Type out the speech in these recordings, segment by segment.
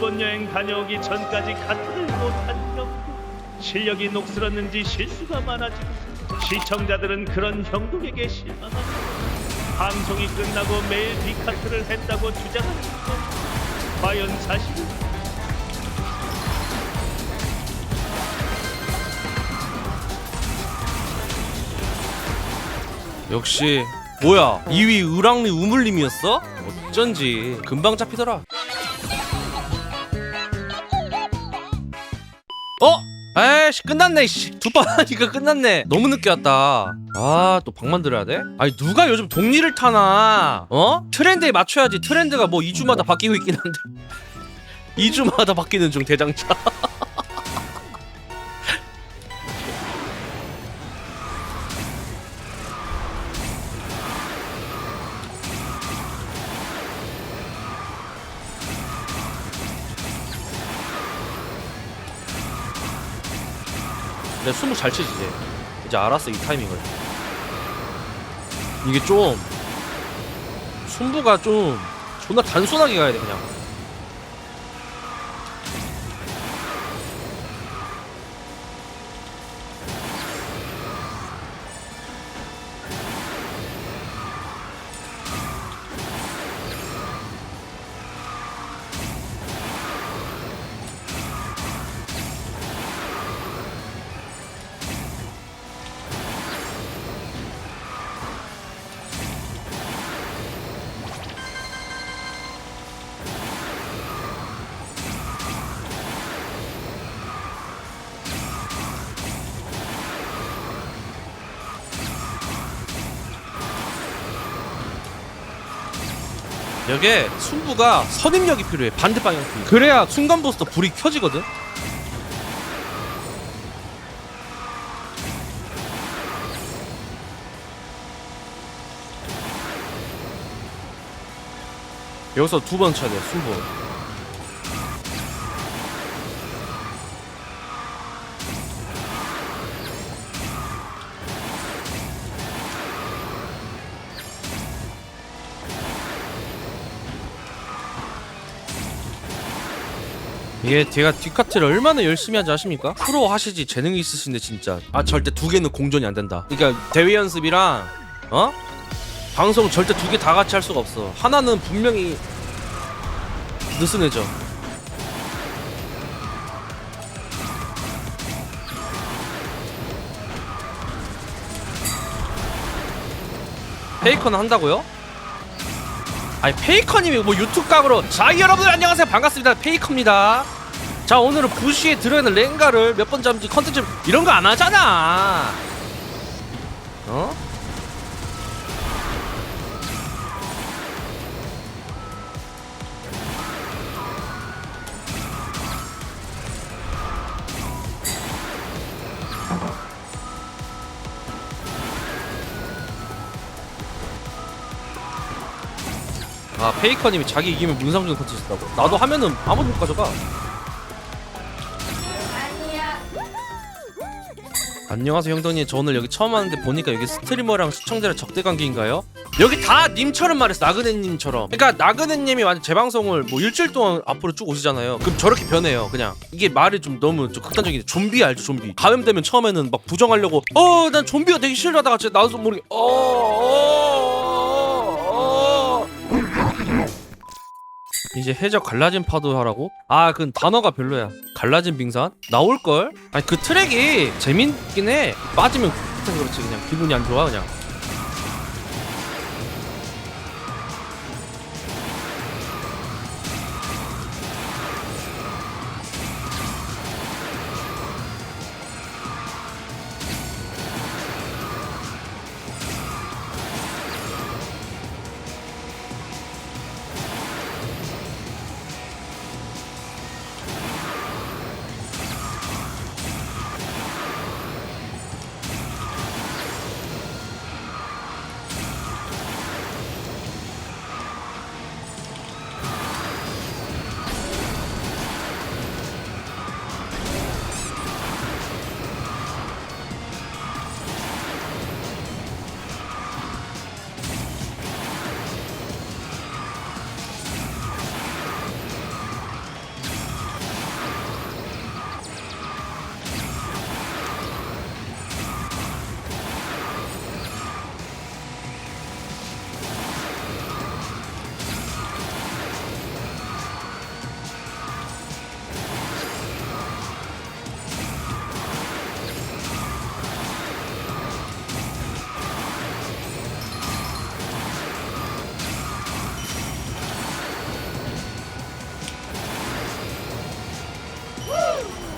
일본 여행 다녀오기 전까지 카트를 못한 형도 실력이 녹슬었는지 실수가 많아지고 시청자들은 그런 형독에게 실망하고 방송이 끝나고 매일 비카트를 했다고 주장하는 것. 과연 사실은? 역시 뭐야 2위 의랑리 우물림이었어? 어쩐지 금방 잡히더라 어? 에이씨 끝났네 씨. 두 번 하니까 끝났네 너무 늦게 왔다 아 또 방 만들어야 돼? 아니 누가 요즘 동리를 타나 어? 트렌드에 맞춰야지 트렌드가 뭐 2주마다 바뀌고 있긴 한데 2주마다 바뀌는 중 대장차 내가 숨을 잘 치지 이제. 이제 알았어 이 타이밍을. 이게 좀 승부가 좀 존나 단순하게 가야 돼 그냥 여기에 승부가 선입력이 필요해. 반대 방향 필요 그래야 순간 부스터 불이 켜지거든. 여기서 두 번 쳐야 돼 승부 이게 제가 뒷카트를 얼마나 열심히 하지 아십니까? 프로 하시지 재능이 있으신데 진짜 아 절대 두 개는 공존이 안 된다 그러니까 대회 연습이랑 어? 방송 절대 두 개 다 같이 할 수가 없어 하나는 분명히 느슨해져 페이커는 한다고요? 아니 페이커님이 뭐 유튜브 각으로. 자 여러분들 안녕하세요. 반갑습니다. 페이커입니다. 자 오늘은 부시에 들어있는 랭가를 몇 번 잡는지 컨텐츠 이런 거 안 하잖아. 어? 아 페이커님이 자기 이기면 문상준 컨텐츠 있다고. 나도 하면은 아무도 못 가져가. 안녕하세요 형돈님. 저 오늘 여기 처음 왔는데 보니까 여기 스트리머랑 시청자랑 적대 관계인가요? 여기 다 님처럼 말했어 나그네님처럼. 그러니까 나그네님이 완전 제 방송을 뭐 일주일 동안 앞으로 쭉 오시잖아요. 그럼 저렇게 변해요 그냥. 이게 말이 좀 너무 좀 극단적인데 좀비 알죠 좀비? 감염되면 처음에는 막 부정하려고 어 난 좀비가 되기 싫어하다가 진짜 나도 모르게 어, 어어어어 이제 해적 갈라진 파도 하라고? 아, 그 단어가 별로야. 갈라진 빙산? 나올걸? 아니, 그 트랙이 재밌긴 해. 빠지면 그렇지, 그냥. 기분이 안 좋아, 그냥.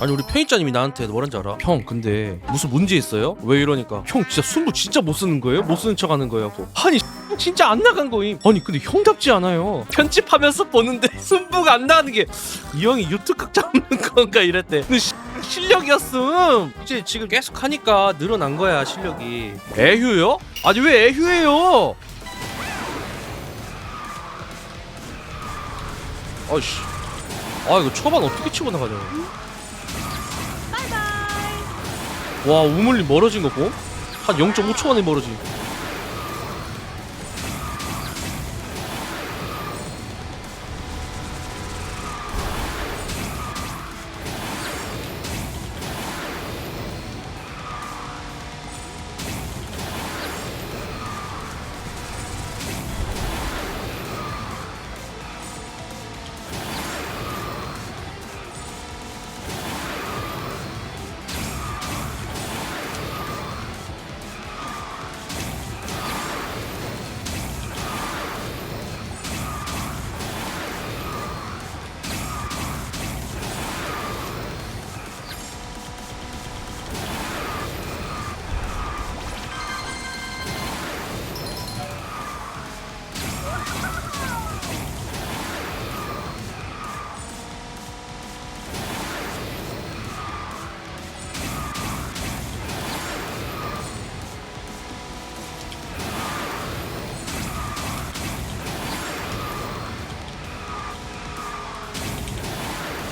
아니 우리 편의자님이 나한테 뭐라는지 알아? 형 근데 무슨 문제 있어요? 왜 이러니까 형 진짜 순부 진짜 못 쓰는 거예요? 못 쓰는 척 하는 거예요? 고 아니 진짜 안 나간 거임 아니 근데 형답지 않아요 편집하면서 보는데 순부가 안 나가는 게 이 형이 유튜브 잡는 건가 이랬대 근데 씨, 실력이었음 이제 지금 계속 하니까 늘어난 거야 실력이 애휴요? 아니 왜 애휴예요? 아이씨 아 이거 초반 어떻게 치고 나가냐 와 우물리 멀어진 거 보? 한 0.5초 만에 멀어지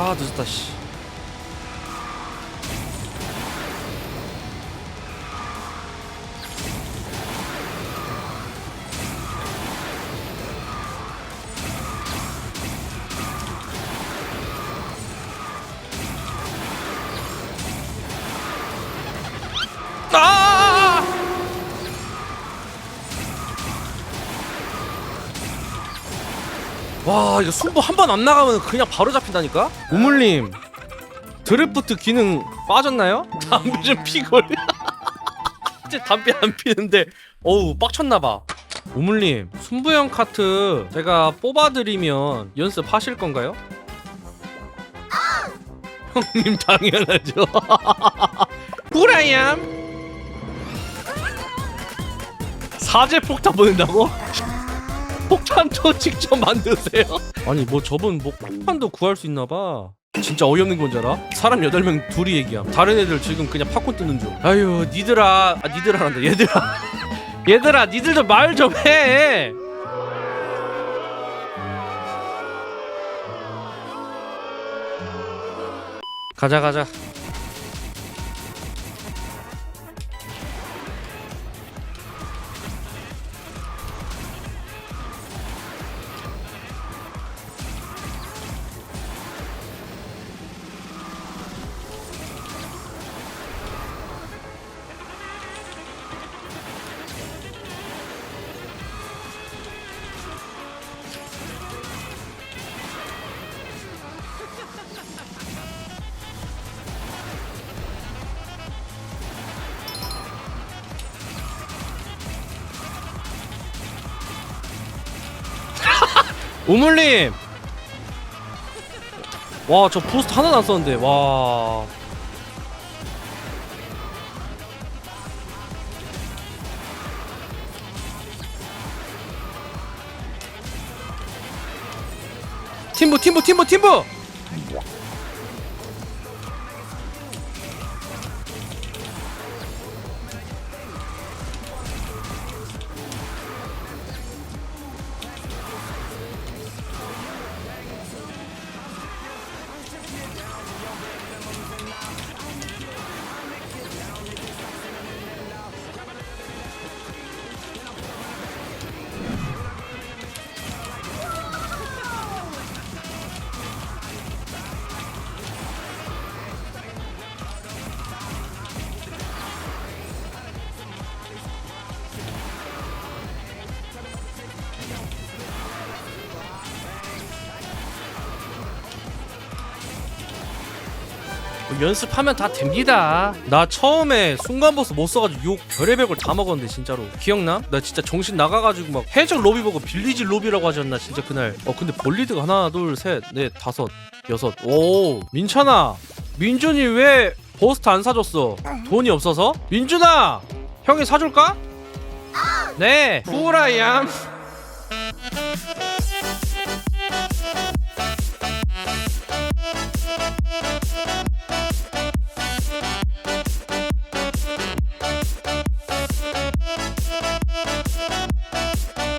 아 늦었다 씨 와 이거 순보 한 번 안 나가면 그냥 바로 잡힌다니까? 우물님 드래프트 기능 빠졌나요? 담배 좀 피걸 이제 담배 안 피는데 어우 빡쳤나봐 우물님 순부형 카트 제가 뽑아드리면 연습하실 건가요? 형님 당연하죠 후라이암 사제 폭탄 보낸다고? 폭탄도 직접 만드세요? 아니 뭐 저분 뭐 폭탄도 구할 수 있나봐. 진짜 어이없는 건 줄 알아? 사람 8명 둘이 얘기함. 다른 애들 지금 그냥 팝콘 뜯는 중. 아유 니들아. 아 니들아란다 얘들아. 얘들아 니들도 말 좀해. 가자 가자 우물님 와 저 부스트 하나도 안 썼는데 와. 팀부 팀부 팀부 팀부 뭐 연습하면 다 됩니다. 나 처음에 순간버스 못 써가지고 욕 별의별 걸 다 먹었는데 진짜로 기억나? 나 진짜 정신 나가가지고 막 해적 로비 보고 빌리지 로비라고 하지 않나 진짜 그날. 어 근데 볼리드가 하나 둘 셋 넷 다섯 여섯 오 민찬아 민준이 왜 버스트 안 사줬어? 돈이 없어서? 민준아! 형이 사줄까? 네, 후라이암